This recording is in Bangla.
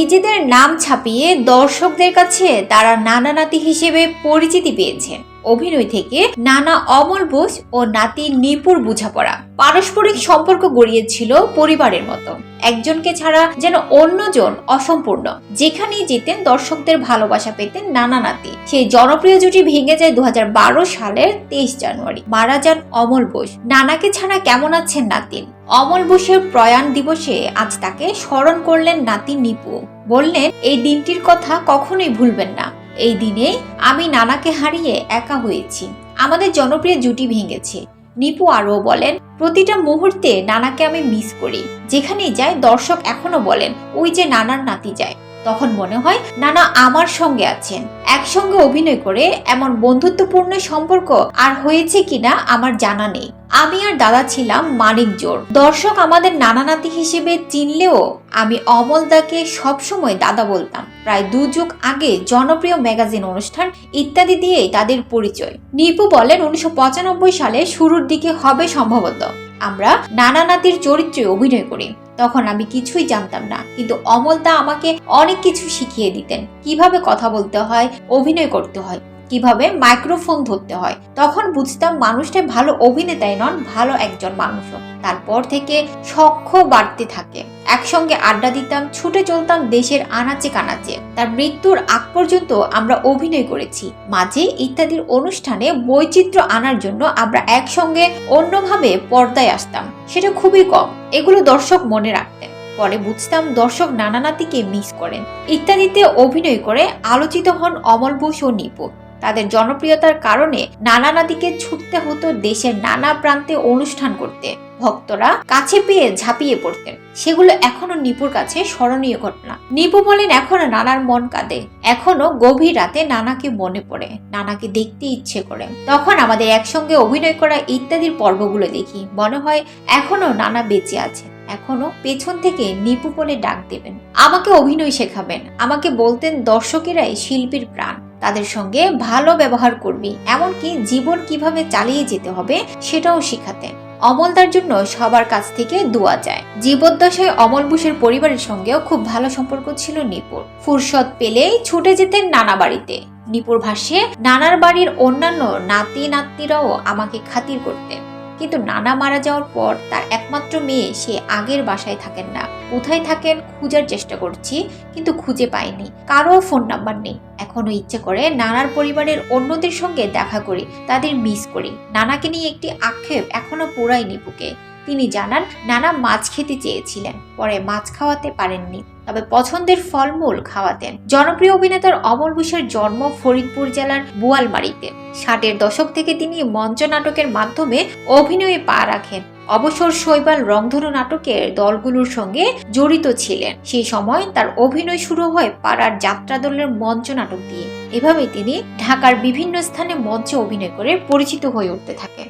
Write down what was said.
নিজেদের নাম ছাপিয়ে দর্শকদের কাছে তারা নানা নাতি হিসেবে পরিচিতি পেয়েছেন অভিনয় থেকে নানা অমল বোস ও নাতি নিপুর বোঝাপড়া। পারস্পরিক সম্পর্ক গড়িয়েছিল পরিবারের মতো। একজনকে ছাড়া যেন অন্যজন অসম্পূর্ণ। যেখানেই যেতেন দর্শকদের ভালোবাসা পেতেন নানা নাতি। সেই জনপ্রিয় জুটি ভেঙে যায় দু হাজার বারো সালের তেইশ জানুয়ারি। মারা যান অমল বোস। নানাকে ছাড়া কেমন আছেন নাতিন অমল বোসের প্রয়াণ দিবসে আজ তাকে স্মরণ করলেন নাতি নিপু। বললেন, এই দিনটির কথা কখনোই ভুলবেন না। এই দিনে আমি নানাকে হারিয়ে একা হয়েছি। আমাদের জনপ্রিয় জুটি ভেঙেছে। নিপু আরও বলেন, প্রতিটা মুহূর্তে নানাকে আমি মিস করি। যেখানেই যাই, দর্শক এখনও বলেন, ওই যে নানার নাতি যায়। তখন মনে হয় নানা আমার সঙ্গে আছেন। একসঙ্গে অভিনয় করে এমন বন্ধুত্বপূর্ণ সম্পর্ক আর হয়েছে কিনা আমার জানা নেই। আমি আর দাদা ছিলাম মানিক জোর। দর্শক আমাদের নানা নাতি হিসেবে চিনলেও আমি অমলদাকে সবসময় দাদা বলতাম। প্রায় দু যুগ আগে জনপ্রিয় ম্যাগাজিন অনুষ্ঠান ইত্যাদি দিয়েই তাদের পরিচয়। নিপু বলেন উনিশশো পঁচানব্বই সালে শুরুর দিকে হবে সম্ভবত। আমরা নানা নাতির চরিত্রে অভিনয় করি। তখন আমি কিছুই জানতাম না। কিন্তু অমলদা আমাকে অনেক কিছু শিখিয়ে দিতেন। কীভাবে কথা বলতে হয়, অভিনয় করতে হয়, কীভাবে মাইক্রোফোন ধরতে হয়। তখন বুঝতাম মানুষটা ভালো অভিনেতাই নন, ভালো একজন মানুষও। তারপর থেকে সক্ষ বাড়তে থাকে। একসঙ্গে আড্ডা দিতাম, ছুটে চলতাম দেশের আনাচে কানাচে। তার মৃত্যুর আগ পর্যন্ত আমরা অভিনয় করেছি। মাঝে ইত্যাদির অনুষ্ঠানে বৈচিত্র্য আনার জন্য আমরা একসঙ্গে অন্যভাবে পর্দায় আসতাম। সেটা খুবই কম। এগুলো দর্শক মনে রাখতেন। পরে বুঝতাম দর্শক নানা নাতিকে মিস করেন। ইত্যাদিতে অভিনয় করে আলোচিত হন অমল বোস ও নিপু। তাদের জনপ্রিয়তার কারণে নানা নাতিকে ছুটতে হতো দেশের নানা প্রান্তে অনুষ্ঠান করতে। ভক্তরা কাছে পেয়ে ঝাঁপিয়ে পড়তেন। সেগুলো এখনও নিপুর কাছে স্মরণীয় ঘটনা। নিপু বলেন, এখনও নানার মন কাঁদে। এখনও গভীর রাতে নানাকে মনে পড়ে, নানাকে দেখতে ইচ্ছে করে। তখন আমাদের একসঙ্গে অভিনয় করা ইত্যাদির পর্বগুলো দেখি। মনে হয় এখনও নানা বেঁচে আছে। এখনও পেছন থেকে নিপু বলে ডাক দেবেন। আমাকে অভিনয় শেখাবেন। আমাকে বলতেন দর্শকেরাই শিল্পীর প্রাণ। তাদের সঙ্গে ভালো ব্যবহার করবি। এমনকি জীবন কীভাবে চালিয়ে যেতে হবে সেটাও শেখাতেন। অমলদার জন্য সবার কাছ থেকে দোয়া চায়। জীবদ্দশায় অমল বুসের পরিবারের সঙ্গেও খুব ভালো সম্পর্ক ছিল নিপুর। ফুরসত পেলেই ছুটে যেতেন নানা বাড়িতে। নিপুর ভাষ্যে নানার বাড়ির অন্যান্য নাতি নাতনিরাও আমাকে খাতির করতেন। কিন্তু নানা মারা যাওয়ার পর তার একমাত্র মেয়ে সে আগের বাসায় থাকেন না। কোথায় থাকেন খুঁজার চেষ্টা করছি, কিন্তু খুঁজে পাইনি। কারও ফোন নাম্বার নেই। এখনও ইচ্ছে করে নানার পরিবারের অন্যদের সঙ্গে দেখা করি, তাদের মিস করি। নানাকে নিয়ে একটি আক্ষেপ এখনও পোড়ায়নি নিপুকে তিনি জানান, নানা মাছ খেতে চেয়েছিলেন। পরে মাছ খাওয়াতে পারেননি, তবে পছন্দের ফলমূল খাওয়াতেন। জনপ্রিয় অভিনেতার অমল বুসের জন্ম ফরিদপুর জেলার বুয়ালমারিতে। ষাটের দশক থেকে তিনি মঞ্চ নাটকের মাধ্যমে অভিনয়ে পা রাখেন। অবসর শৈবাল রংধনু নাটকের দলগুলোর সঙ্গে জড়িত ছিলেন। সেই সময় তার অভিনয় শুরু হয় পাড়ার যাত্রা দলের মঞ্চ নাটক দিয়ে। এভাবে তিনি ঢাকার বিভিন্ন স্থানে মঞ্চে অভিনয় করে পরিচিত হয়ে উঠতে থাকেন।